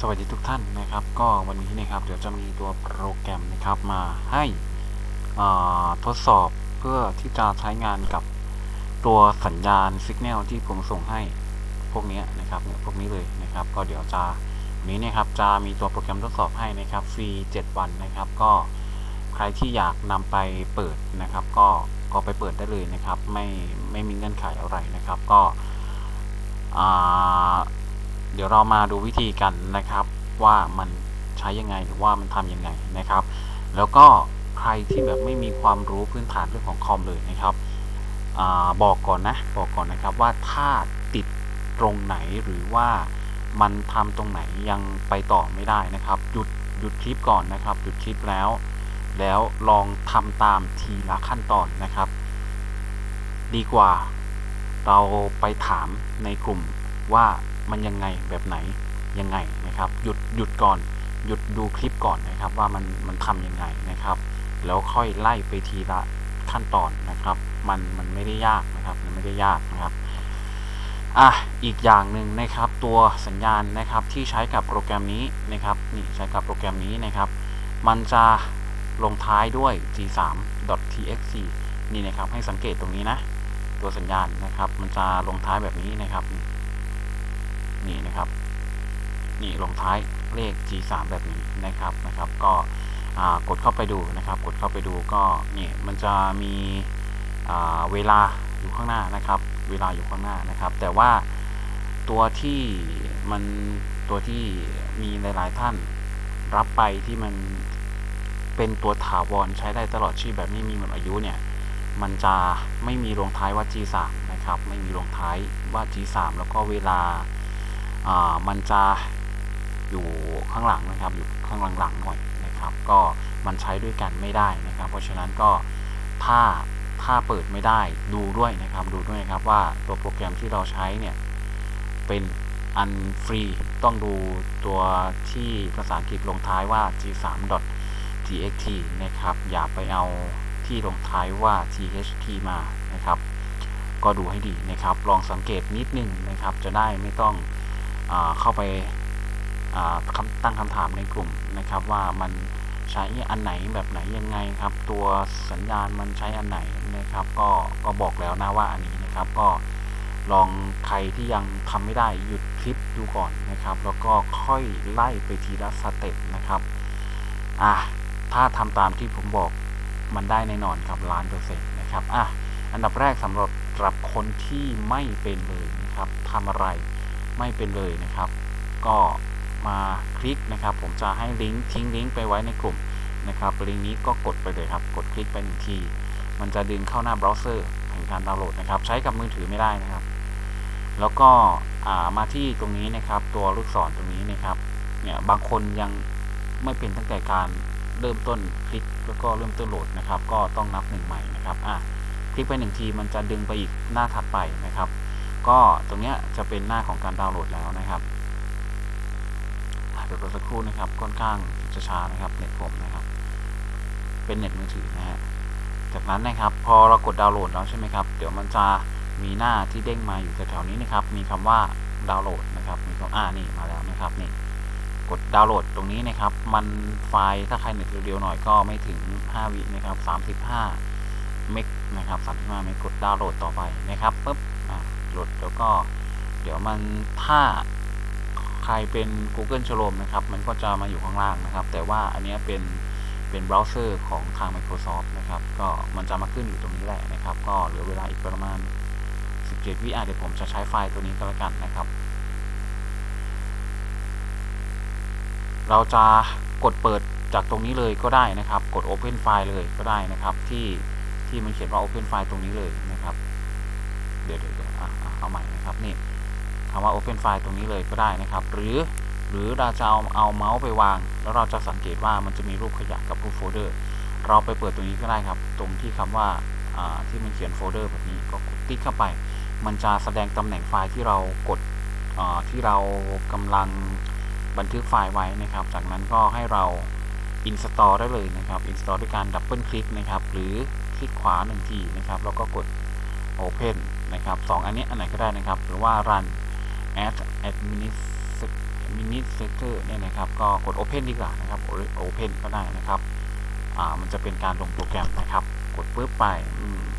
สวัสดีทุกท่านนะครับ ก็วันนี้นะครับเดี๋ยวจะมีตัวโปรแกรมนะครับมาให้ทดสอบเพื่อที่จะใช้งานกับตัวสัญญาณสัญญาณที่ผมส่งให้พวกเนี้ยนะครับเนี่ยพวกนี้เลยนะครับ ก็เดี๋ยวจะวันนี้นะครับจะมีตัวโปรแกรมทดสอบให้นะครับฟรี7วันนะครับ ก็ใครที่อยากนำไปเปิดนะครับ ก็ก็ไปเปิดได้เลยนะครับ ไม่ไม่มีเงื่อนไขอะไรนะครับ ก็อ่า เดี๋ยวเรามาดูวิธีกันนะครับ ว่ามันใช้ยังไงหรือว่ามันทำยังไงนะครับ แล้วก็ใครที่แบบไม่มีความรู้พื้นฐานเรื่องของคอมเลยนะครับอบอกก่อนนะบอกก่อนนะครับว่าถ้าติดตรงไหนหรือว่ามันทำตรงไหนยังไปต่อไม่ได้นะครับหยุดหยุดคลิปก่อนนะครับหยุดคลิปแล้ว แล้วลองทำตามทีละขั้นตอนนะครับ ดีกว่าเราไปถามในกลุ่ม ว่ามันยังไงแบบไหนยังไงนะครับ หยุดหยุดก่อน หยุดดูคลิปก่อนนะครับ ว่ามันมันทำยังไงนะครับ แล้วค่อยไล่ไปทีละขั้นตอนนะครับ มันมันไม่ได้ยากนะครับมันไม่ได้ยากนะครับอะอีกอย่างหนึ่งนะครับตัวสัญญาณนะครับที่ใช้กับโปรแกรมนี้นะครับนี่ใช้กับโปรแกรมนี้นะครับ มันจะลงท้ายด้วย g3.txt นี่นะครับให้สังเกตตรงนี้นะ ตัวสัญญาณนะครับ มันจะลงท้ายแบบนี้นะครับ นี่นะครับ นี่ลงท้ายเลข G3 แบบนี้นะครับนะครับ ก็กดเข้าไปดูนะครับ กดเข้าไปดูก็นี่มันจะมีเวลาอยู่ข้างหน้านะครับ เวลาอยู่ข้างหน้านะครับ แต่ว่าตัวที่มันตัวที่มีหลาย ๆ ท่านรับไปที่มันเป็นตัวถาวรใช้ได้ตลอดชีพแบบไม่มีหมดอายุเนี่ยมันจะไม่มีลงท้ายว่า G3 นะครับ ไม่มีลงท้ายว่า G3 แล้วก็เวลา อ่ามันจะอยู่ข้างหลังนะครับ อยู่ข้างหลังๆหน่อยนะครับ ก็มันใช้ด้วยกันไม่ได้นะครับ เพราะฉะนั้นก็ถ้าถ้าเปิดไม่ได้ดูด้วยนะครับ ดูด้วยครับว่าตัวโปรแกรมที่เราใช้เนี่ยเป็นอันฟรีต้องดูตัวที่ภาษาอังกฤษลงท้ายว่า g3.txt นะครับ อย่าไปเอาที่ลงท้ายว่า tht มานะครับ ก็ดูให้ดีนะครับ ลองสังเกตนิดนึงนะครับ จะได้ไม่ต้อง เข้าไปตั้งคำถามในกลุ่มนะครับ ว่ามันใช้อันไหนแบบไหนยังไงครับ ตัวสัญญาณมันใช้อันไหนนะครับ ก็ก็บอกแล้วนะว่าอันนี้นะครับก็ลองใครที่ยังทำไม่ได้หยุดคลิปดูก่อนนะครับ แล้วก็ค่อยไล่ไปทีละสเต็ปนะครับอะถ้าทำตามที่ผมบอกมันได้แน่นอนครับล้านเปอร์เซ็นต์นะครับอะอันดับแรกสำหรับสำหรับคนที่ไม่เป็นเลยนะครับทำอะไร ไม่เป็นเลยนะครับ ก็มาคลิกนะครับ ผมจะให้ลิงก์ทิ้งลิงก์ไปไว้ในกลุ่มนะครับลิงก์นี้ก็กดไปเลยครับ กดคลิกไปหนึ่งทีมันจะดึงเข้าหน้าเบราว์เซอร์แห่งการดาวน์โหลดนะครับ ใช้กับมือถือไม่ได้นะครับ แล้วก็มาที่ตรงนี้นะครับ ตัวลูกศรตรงนี้นะครับเนี่ยบางคนยังไม่เป็นตั้งแต่การเริ่มต้นคลิกแล้วก็เริ่มต้นโหลดนะครับ ก็ต้องนับหนึ่งใหม่นะครับอะคลิกไปหนึ่งทีมันจะดึงไปอีกหน้าถัดไปนะครับ ก็ตรงนี้จะเป็นหน้าของการดาวน์โหลดแล้วนะครับเดี๋ยวรอสักครู่นะครับค่อนข้างจะช้านะครับเน็ตผมนะครับ เป็นเน็ตมือถือนะฮะจากนั้นนะครับ พอเรากดดาวน์โหลดแล้วใช่ไหมครับ เดี๋ยวมันจะมีหน้าที่เด้งมาอยู่แถวๆนี้นะครับ มีคำว่าดาวน์โหลดนะครับ มีคำอ่านี่มาแล้วนะครับนี่กดดาวน์โหลดตรงนี้นะครับ มันไฟล์ถ้าใครเน็ตเร็วๆหน่อยก็ไม่ถึง 5 วินะครับ 35 เมกนะครับ 35 เมกกดดาวน์โหลดต่อไปนะครับปุ๊บ หลดแล้วก็เดี๋ยวมันถ้าใครเป็น Google Chrome นะครับ มันก็จะมาอยู่ข้างล่างนะครับ แต่ว่าอันนี้เป็นเป็นเบราว์เซอร์ของทาง Microsoft นะครับ ก็มันจะมาขึ้นอยู่ตรงนี้แหละนะครับ ก็เหลือเวลาอีกประมาณ 17 วิอะเดี๋ยวผมจะใช้ไฟล์ตัวนี้ก็แล้วกันนะครับ เราจะกดเปิดจากตรงนี้เลยก็ได้นะครับ กด Open File เลยก็ได้นะครับ ที่ที่มันเขียนว่า Open File ตรงนี้เลยนะครับ เดี๋ยวเดี๋ยวเอาใหม่นะครับนี่คำว่า Open File ตรงนี้เลยก็ได้นะครับ หรือหรือเราจะเอาเอาเมาส์ไปวาง แล้วเราจะสังเกตว่ามันจะมีรูปขยะกับรูปโฟลเดอร์ เราไปเปิดตรงนี้ก็ได้ครับ ตรงที่คำว่าที่มันเขียนโฟลเดอร์แบบนี้ก็กดติ๊กเข้าไป มันจะแสดงตำแหน่งไฟล์ที่เรากดที่เรากำลังบันทึกไฟล์ไว้นะครับ จากนั้นก็ให้เรา install ได้เลยนะครับ install ด้วยการดับเบิลคลิกนะครับ หรือคลิกขวาหนึ่งทีนะครับ แล้วก็กด open นะครับสองอันนี้อันไหนก็ได้นะครับ หรือว่า run as administrator เนี่ยนะครับก็กด open ดีกว่านะครับ open ก็ได้นะครับอ่ามันจะเป็นการลงโปรแกรมนะครับ กดปุ๊บไป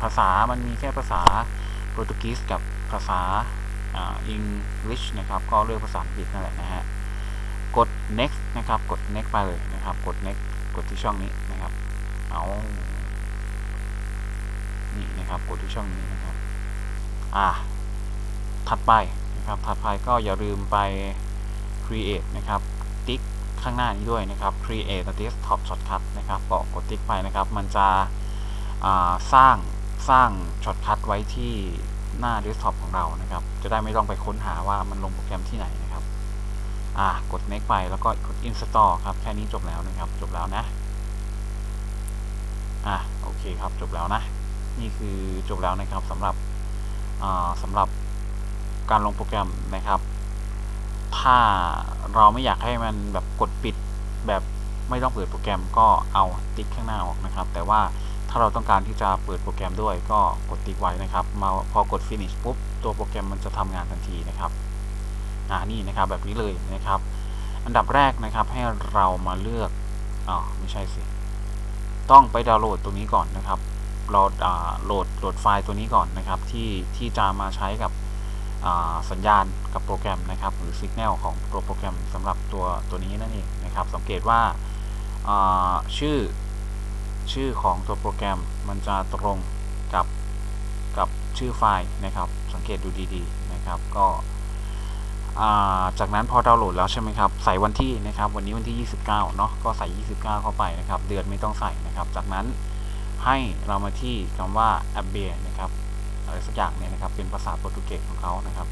ภาษามันมีแค่ภาษาโปรตุเกสกับภาษาอ่า English นะครับ ก็เลือกภาษาอังกฤษนั่นแหละนะฮะกด next นะครับ กด next ไปเลยนะครับ กด next กดที่ช่องนี้นะครับ เอา นี่นะครับกดที่ช่องนี้นะครับ อ่า ถัดไปนะครับ ถัดไปก็อย่าลืมไป create นะครับ ติ๊กข้างหน้านี้ด้วยนะครับ create a desktop shortcut นะครับก็กดติ๊กไปนะครับ มันจะสร้างสร้างช็อตคัทไว้ที่หน้า desktop ของเรานะครับ จะได้ไม่ต้องไปค้นหาว่ามันลงโปรแกรมที่ไหนนะครับ อ่ากด next ไปแล้วก็กด install ครับ แค่นี้จบแล้วนะครับ จบแล้วนะ อะโอเคครับ จบแล้วนะ นี่คือจบแล้วนะครับสำหรับสำหรับการลงโปรแกรมนะครับ ถ้าเราไม่อยากให้มันแบบกดปิดแบบไม่ต้องเปิดโปรแกรมก็เอาติ๊กข้างหน้าออกนะครับ แต่ว่าถ้าเราต้องการที่จะเปิดโปรแกรมด้วยก็กดติ๊กไว้นะครับ มาพอกด finish ปุ๊บตัวโปรแกรมมันจะทำงานทันทีนะครับอ่านี่นะครับแบบนี้เลยนะครับ อันดับแรกนะครับให้เรามาเลือกอ๋อไม่ใช่สิ ต้องไปดาวน์โหลดตัวนี้ก่อนนะครับ เราโหลดโหลดไฟล์ตัวนี้ก่อนนะครับ ที่ที่จะมาใช้กับสัญญาณกับโปรแกรมนะครับ หรือสัญญาณของตัวโปรแกรมสำหรับตัวตัวนี้นั่นเองนะครับ สังเกตว่าชื่อชื่อของตัวโปรแกรมมันจะตรงกับกับชื่อไฟล์นะครับ สังเกตดูดีๆนะครับ ก็จากนั้นพอดาวน์โหลดแล้วใช่ไหมครับ ใส่วันที่นะครับ วันนี้วันที่ 29 เนาะก็ใส่ 29 เข้าไปนะครับ เดือนไม่ต้องใส่นะครับ จากนั้น ให้เรามาที่คำว่า a b b e นะครับอะไรสักอย่างเนี่ยนะครับ เป็นภาษาโปรตุเกสของเขานะครับ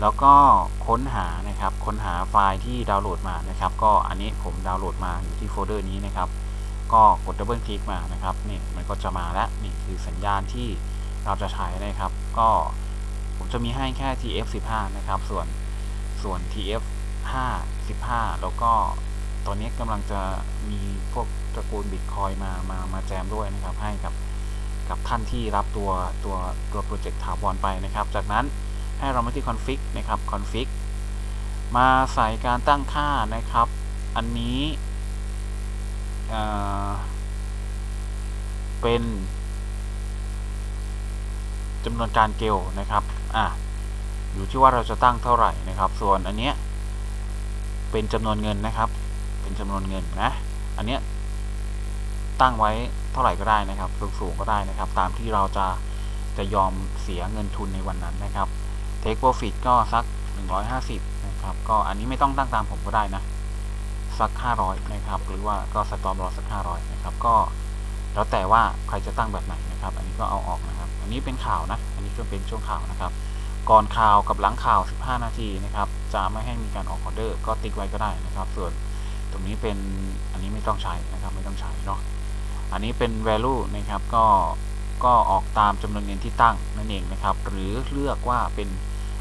แล้วก็ค้นหานะครับ ค้นหาไฟล์ที่ดาวน์โหลดมานะครับ ก็อันนี้ผมดาวน์โหลดมาอยู่ที่โฟลเดอร์นี้นะครับ ก็กดดับเบิลคลิกมานะครับนี่มันก็จะมาแล้วนี่คือสัญญาณที่เราจะใช้นะครับ ก็ผมจะมีให้แค่ TF15 นะครับ ส่วนส่วน TF5 15 แล้วก็ตอนนี้กำลังจะมีพวก ตระกูลบิตคอยมามามาแจมด้วยนะครับ ให้กับกับท่านที่รับตัวตัวตัวโปรเจกต์ถาวรไปนะครับ จากนั้นให้เรามาที่ config นะครับ config มาใส่การตั้งค่านะครับ อันนี้เออเป็นจำนวนการเกลนะครับอะอยู่ที่ว่าเราจะตั้งเท่าไหร่นะครับ ส่วนอันเนี้ยเป็นจำนวนเงินนะครับ เป็นจำนวนเงินนะ อันเนี้ย ตั้งไว้เท่าไหร่ก็ได้นะครับ สูงๆก็ได้นะครับ ตามที่เราจะจะยอมเสียเงินทุนในวันนั้นนะครับ take profit ก็สัก 150 นะครับ ก็อันนี้ไม่ต้องตั้งตามผมก็ได้นะ สัก 500 นะครับ หรือว่าก็สตอมรอสัก 500 นะครับ ก็แล้วแต่ว่าใครจะตั้งแบบไหนนะครับ อันนี้ก็เอาออกนะครับ อันนี้เป็นข่าวนะ อันนี้ช่วงเป็นช่วงข่าวนะครับ ก่อนข่าวกับหลังข่าว 15 นาทีนะครับ จะไม่ให้มีการออกออเดอร์ ก็ติ๊กไว้ก็ได้นะครับ ส่วนตรงนี้เป็นอันนี้ไม่ต้องใช้นะครับ ไม่ต้องใช้เนาะ อันนี้เป็น value นะครับ ก็ก็ออกตามจำนวนเงินที่ตั้งนั่นเองนะครับ หรือเลือกว่าเป็น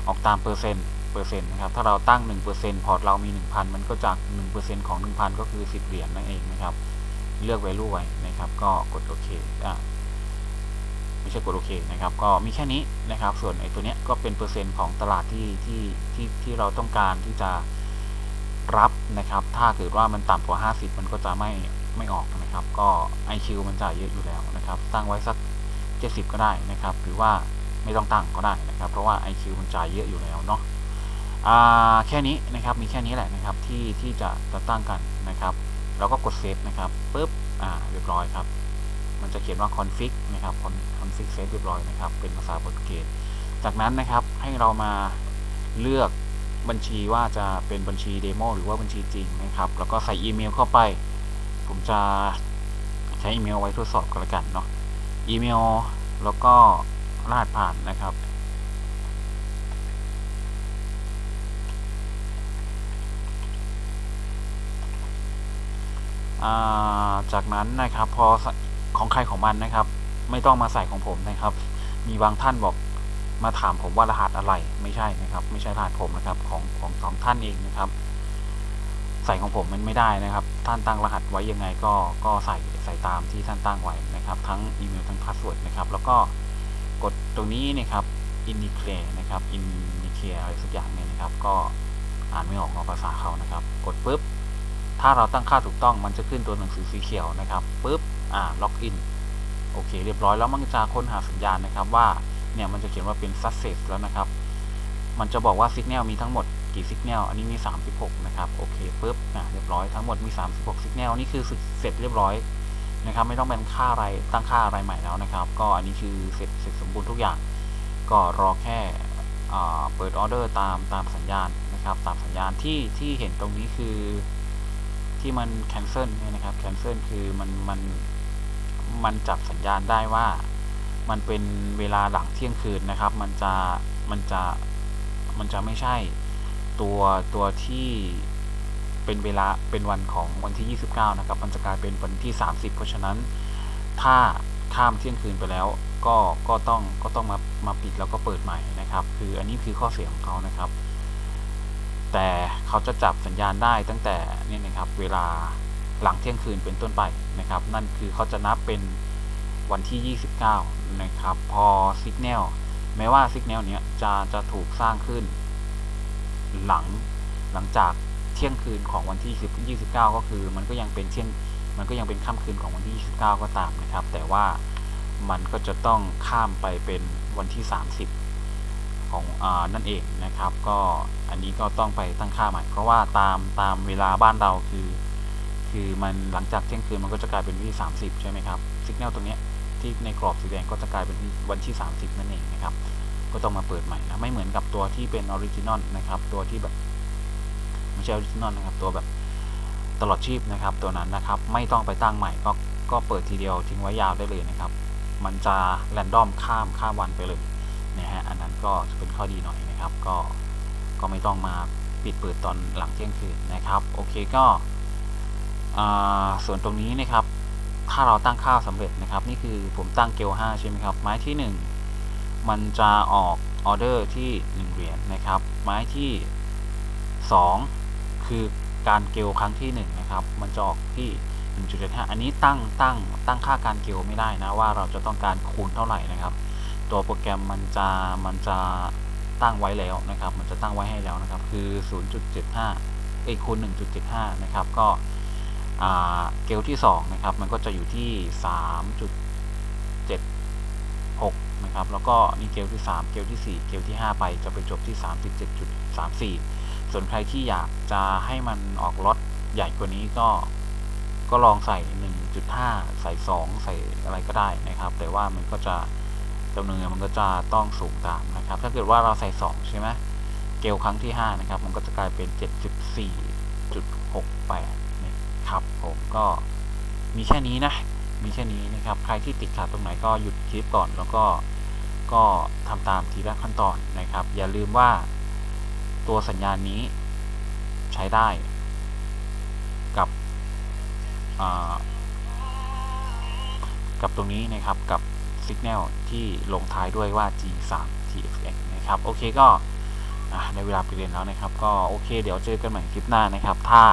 ออกตามเปอร์เซ็นต์เปอร์เซ็นต์นะครับ ถ้าเราตั้ง 1%พอร์ตเรามี 1,000 มันก็จาก 1%ของ 1,000 ก็คือ 10 เหรียญนั่นเองนะครับ เลือก value ไว้นะครับ ก็กดโอเคอะไม่ใช่กดโอเคนะครับ ก็มีแค่นี้นะครับ ส่วนไอ้ตัวเนี้ยก็เป็นเปอร์เซ็นต์ของตลาดที่ที่ที่ที่เราต้องการที่จะรับนะครับ ถ้าเกิดว่ามันต่ำกว่า 50 มันก็จะไม่ ไม่ออกนะครับ ก็ IQ มันจ่ายเยอะอยู่แล้วนะครับ ตั้งไว้สัก 70 ก็ได้นะครับ หรือว่าไม่ต้องตั้งก็ได้นะครับ เพราะว่า IQ มันจ่ายเยอะอยู่แล้วเนาะแค่นี้นะครับ มีแค่นี้แหละนะครับ ที่ที่จะจะตั้งกันนะครับแล้วก็กดเซฟนะครับปุ๊บอ่าเรียบร้อยครับ มันจะเขียนว่า config นะครับ config save เรียบร้อยนะครับ เป็นภาษาโปรตุเกสจากนั้นนะครับให้เรามาเลือกบัญชีว่าจะเป็นบัญชีเดโมหรือว่าบัญชีจริงนะครับ แล้วก็ใส่อีเมลเข้าไป ผมจะใช้อีเมลไว้ทดสอบกันแล้วกันเนาะอีเมลแล้วก็รหัสผ่านนะครับาจากนั้นนะครับพอของใครของมันนะครับ ไม่ต้องมาใส่ของผมนะครับ มีบางท่านบอกมาถามผมว่ารหัสอะไรไม่ใช่นะครับ ไม่ใช่รหัสผมนะครับของของของท่านเองนะครับ ใส่ของผมมันไม่ได้นะครับ ท่านตั้งรหัสไว้ยังไงก็ก็ใส่ใส่ตามที่ท่านตั้งไว้นะครับ ทั้งอีเมลทั้งพาสเวิร์ดนะครับ แล้วก็กดตรงนี้นะครับ indicate นะครับ indicate อะไรสักอย่างเนี่ยนะครับ ก็อ่านไม่ออกนภาษาเขานะครับ กดปุ๊บ ถ้าเราตั้งค่าถูกต้องมันจะขึ้นตัวหนังสือสีเขียวนะครับปุ๊บอ่าล็อกอินโอเค เรียบร้อยแล้วมันจะค้นหาสัญญาณนะครับว่าเนี่ยมันจะเขียนว่าเป็น success แล้วนะครับ มันจะบอกว่า signal มีทั้งหมด กี่ signal อันนี้มี 36 นะครับ โอเคปุ๊บอ่าเรียบร้อยทั้งหมดมี 36 signal นี่คือเสร็จเรียบร้อยนะครับ ไม่ต้องเป็นค่าอะไรตั้งค่าอะไรใหม่แล้วนะครับ ก็อันนี้คือเสร็จเสร็จสมบูรณ์ทุกอย่าง ก็รอแค่อ่าเปิดออเดอร์ตามตามสัญญาณนะครับ ตามสัญญาณที่ที่เห็นตรงนี้คือที่มัน cancel เนี่ยนะครับ cancel คือมันมันมันจับสัญญาณได้ว่ามันเป็นเวลาหลังเที่ยงคืนนะครับ มันจะมันจะมันจะไม่ใช่ ตัวตัวที่เป็นเวลาเป็นวันของวันที่ 29 นะครับ มันจะกลายเป็นวันที่ 30 เพราะฉะนั้นถ้าข้ามเที่ยงคืนไปแล้ว ก็ก็ต้องก็ต้องมามาปิดแล้วก็เปิดใหม่นะครับ คืออันนี้คือข้อเสียของเขานะครับ แต่เขาจะจับสัญญาณได้ตั้งแต่นี่นะครับ เวลาหลังเที่ยงคืนเป็นต้นไปนะครับ นั่นคือเขาจะนับเป็นวันที่ 29 นะครับ พอสัญญาณแม้ว่าสัญญาณเนี้ยจะจะถูกสร้างขึ้น หลังหลังจากเที่ยงคืนของวันที่29 ก็คือ มันก็ยังเป็นเที่ยงมันก็ยังเป็นค่ำคืนของวันที่ 29 ก็ตามนะครับ แต่ว่ามันก็จะต้องข้ามไปเป็นวันที่ 30 ของอ่านั่นเองนะครับ ก็อันนี้ก็ต้องไปตั้งค่าใหม่ เพราะว่าตามตามเวลาบ้านเราคือ คือมันหลังจากเที่ยงคืนมันก็จะกลายเป็นวันที่ 30 ใช่ไหมครับสัญญาณตรงนี้ที่ในกรอบสีแดงก็จะกลายเป็นวันที่ 30 นั่นเองนะครับ ก็ต้องมาเปิดใหม่นะไม่เหมือนกับตัวที่เป็นออริจินอลนะครับ ตัวที่แบบไม่ใช่ออริจินอลนะครับ ตัวแบบตลอดชีพนะครับ ตัวนั้นนะครับ ไม่ต้องไปตั้งใหม่ก็ก็เปิดทีเดียวทิ้งไว้ยาวได้เลยนะครับ มันจะแรนดอมข้ามข้ามวันไปเลยนะฮะอันนั้นก็จะเป็นข้อดีหน่อยนะครับ ก็ก็ไม่ต้องมาปิดเปิดตอนหลังเที่ยงคืนนะครับโอเคก็ส่วนตรงนี้นะครับ ถ้าเราตั้งค่าสำเร็จนะครับ นี่คือผมตั้งเกล5ใช่ไหมครับ ไม้ที่ 1 มันจะออกออเดอร์ที่ 1 เหรียญนนะครับ ไม้ที่ 2 คือการเกลครั้งที่ 1 นะครับ มันจะออกที่ 1.75 อันนี้ตั้งตั้งตั้งค่าการเกลไม่ได้นะ ว่าเราจะต้องการคูณเท่าไหร่นะครับ ตัวโปรแกรมมันจะมันจะตั้งไว้แล้วนะครับ มันจะตั้งไว้ให้แล้วนะครับ คือ 0.75 เอ้คูณ 1.75 นะครับ ก็เกลที่ 2 นะครับ มันก็จะอยู่ที่ 3.76 นะครับ แล้วก็นี่เกลที่ 3 เกลที่ 4 เกลที่ 5 ไป จะไปจบที่ 37.34 ส่วนใครที่อยากจะให้มันออกล็อตใหญ่กว่านี้ก็ ก็ลองใส่ 1.5 ใส่ 2 ใส่อะไรก็ได้นะครับ แต่ว่ามันก็จะจำนวนเงินมันก็จะต้องสูงตามนะครับ ถ้าเกิดว่าเราใส่ 2 ใช่ไหมเกลครั้งที่ 5 นะครับ มันก็จะกลายเป็น 7.4.68 นะครับ ผมก็มีแค่นี้นะ มีแค่นี้นะครับ ใครที่ติดขัดตรงไหนก็หยุดคลิปก่อน แล้วก็ก็ทำตามทีละขั้นตอนนะครับ อย่าลืมว่าตัวสัญญาณนี้ใช้ได้กับกับตรงนี้นะครับกับ Signal ที่ลงท้ายด้วยว่า G3 TXX นะครับ โอเคก็ในเวลาไปเรียนแล้วนะครับ ก็โอเค เดี๋ยวเจอกันใหม่คลิปหน้านะครับ ถ้า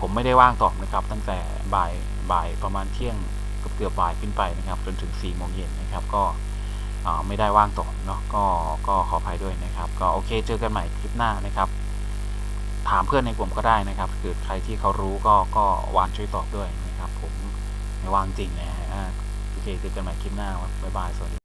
ผมไม่ได้ว่างตอบนะครับ ตั้งแต่บ่ายบ่ายประมาณเที่ยง เกือบบ่ายขึ้นไปนะครับ จนถึง4โมงเย็นนะครับ ก็ไม่ได้ว่างตอเนาะก็ก็ขออภัยด้วยนะครับ ก็โอเคเจอกันใหม่คลิปหน้านะครับ ถามเพื่อนในกลุ่มก็ได้นะครับคือใครที่เขารู้ก็ก็วานช่วยตอบด้วยนะครับ ผมไม่ว่างจริงนะฮะโอเคเจอกันใหม่คลิปหน้าบ๊ายบายสวัสดี